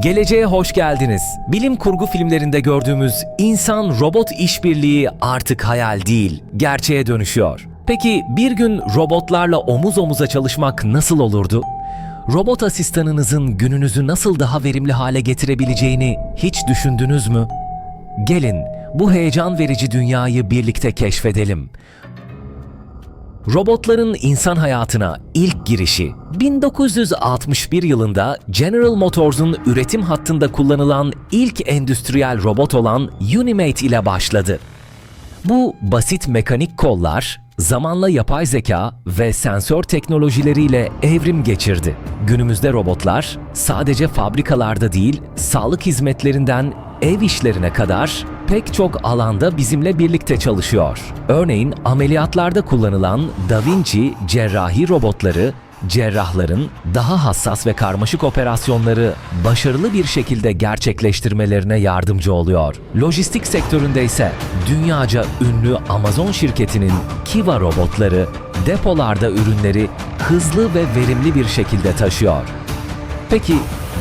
Geleceğe hoş geldiniz. Bilim kurgu filmlerinde gördüğümüz insan-robot işbirliği artık hayal değil, gerçeğe dönüşüyor. Peki bir gün robotlarla omuz omuza çalışmak nasıl olurdu? Robot asistanınızın gününüzü nasıl daha verimli hale getirebileceğini hiç düşündünüz mü? Gelin bu heyecan verici dünyayı birlikte keşfedelim. Robotların insan hayatına ilk girişi 1961 yılında General Motors'un üretim hattında kullanılan ilk endüstriyel robot olan Unimate ile başladı. Bu basit mekanik kollar zamanla yapay zeka ve sensör teknolojileriyle evrim geçirdi. Günümüzde robotlar sadece fabrikalarda değil, sağlık hizmetlerinden ev işlerine kadar pek çok alanda bizimle birlikte çalışıyor. Örneğin ameliyatlarda kullanılan Da Vinci cerrahi robotları cerrahların daha hassas ve karmaşık operasyonları başarılı bir şekilde gerçekleştirmelerine yardımcı oluyor. Lojistik sektöründe ise dünyaca ünlü Amazon şirketinin Kiva robotları depolarda ürünleri hızlı ve verimli bir şekilde taşıyor. Peki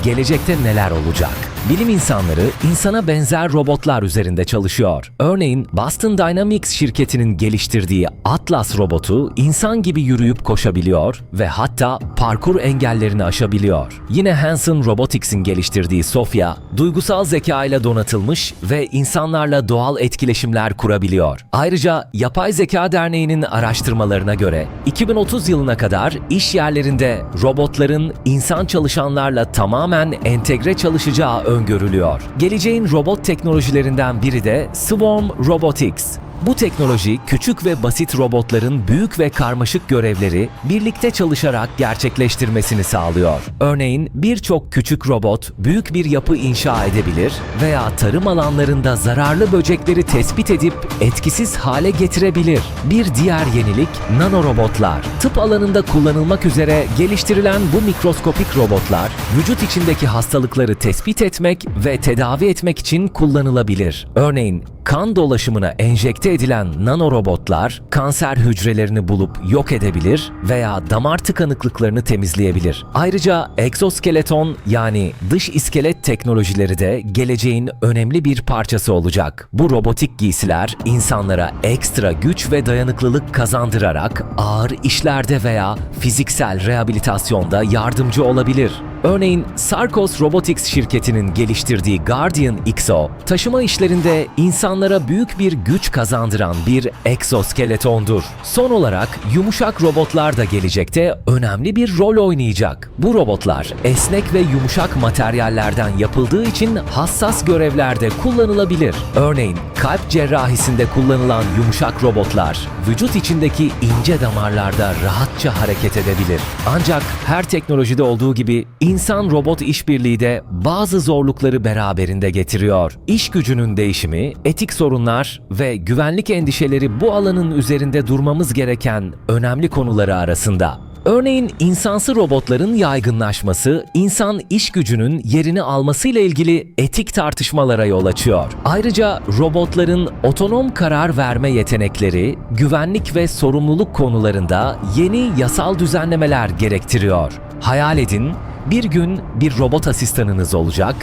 gelecekte neler olacak? Bilim insanları insana benzer robotlar üzerinde çalışıyor. Örneğin Boston Dynamics şirketinin geliştirdiği Atlas robotu insan gibi yürüyüp koşabiliyor ve hatta parkur engellerini aşabiliyor. Yine Hanson Robotics'in geliştirdiği Sophia, duygusal zeka ile donatılmış ve insanlarla doğal etkileşimler kurabiliyor. Ayrıca Yapay Zeka Derneği'nin araştırmalarına göre 2030 yılına kadar iş yerlerinde robotların insan çalışanlarla tamamen entegre çalışacağı öngörülüyor. Geleceğin robot teknolojilerinden biri de Swarm Robotics. Bu teknoloji küçük ve basit robotların büyük ve karmaşık görevleri birlikte çalışarak gerçekleştirmesini sağlıyor. Örneğin birçok küçük robot büyük bir yapı inşa edebilir veya tarım alanlarında zararlı böcekleri tespit edip etkisiz hale getirebilir. Bir diğer yenilik nanorobotlar. Tıp alanında kullanılmak üzere geliştirilen bu mikroskopik robotlar vücut içindeki hastalıkları tespit etmek ve tedavi etmek için kullanılabilir. Örneğin kan dolaşımına enjekte edilen nanorobotlar kanser hücrelerini bulup yok edebilir veya damar tıkanıklıklarını temizleyebilir. Ayrıca egzoskeleton yani dış iskelet teknolojileri de geleceğin önemli bir parçası olacak. Bu robotik giysiler insanlara ekstra güç ve dayanıklılık kazandırarak ağır işlerde veya fiziksel rehabilitasyonda yardımcı olabilir. Örneğin Sarkos Robotics şirketinin geliştirdiği Guardian XO, taşıma işlerinde insanlara büyük bir güç kazandıran bir egzoskeletondur. Son olarak yumuşak robotlar da gelecekte önemli bir rol oynayacak. Bu robotlar esnek ve yumuşak materyallerden yapıldığı için hassas görevlerde kullanılabilir. Örneğin kalp cerrahisinde kullanılan yumuşak robotlar vücut içindeki ince damarlarda rahatça hareket edebilir. Ancak her teknolojide olduğu gibi insan-robot işbirliği de bazı zorlukları beraberinde getiriyor. İş gücünün değişimi, etik sorunlar ve güvenlik endişeleri bu alanın üzerinde durmamız gereken önemli konuları arasında. Örneğin insansı robotların yaygınlaşması, insan iş gücünün yerini almasıyla ilgili etik tartışmalara yol açıyor. Ayrıca robotların otonom karar verme yetenekleri, güvenlik ve sorumluluk konularında yeni yasal düzenlemeler gerektiriyor. Hayal edin, bir gün bir robot asistanınız olacak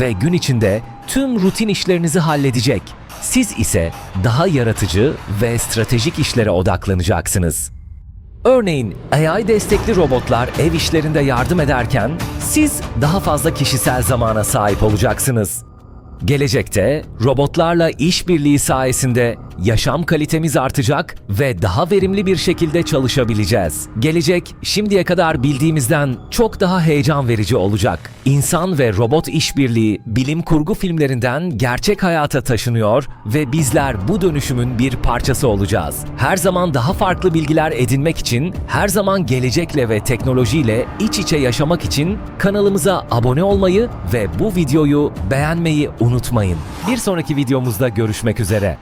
ve gün içinde tüm rutin işlerinizi halledecek. Siz ise daha yaratıcı ve stratejik işlere odaklanacaksınız. Örneğin AI destekli robotlar ev işlerinde yardım ederken siz daha fazla kişisel zamana sahip olacaksınız. Gelecekte robotlarla işbirliği sayesinde yaşam kalitemiz artacak ve daha verimli bir şekilde çalışabileceğiz. Gelecek şimdiye kadar bildiğimizden çok daha heyecan verici olacak. İnsan ve robot işbirliği bilim kurgu filmlerinden gerçek hayata taşınıyor ve bizler bu dönüşümün bir parçası olacağız. Her zaman daha farklı bilgiler edinmek için, her zaman gelecekle ve teknolojiyle iç içe yaşamak için kanalımıza abone olmayı ve bu videoyu beğenmeyi unutmayın. Bir sonraki videomuzda görüşmek üzere.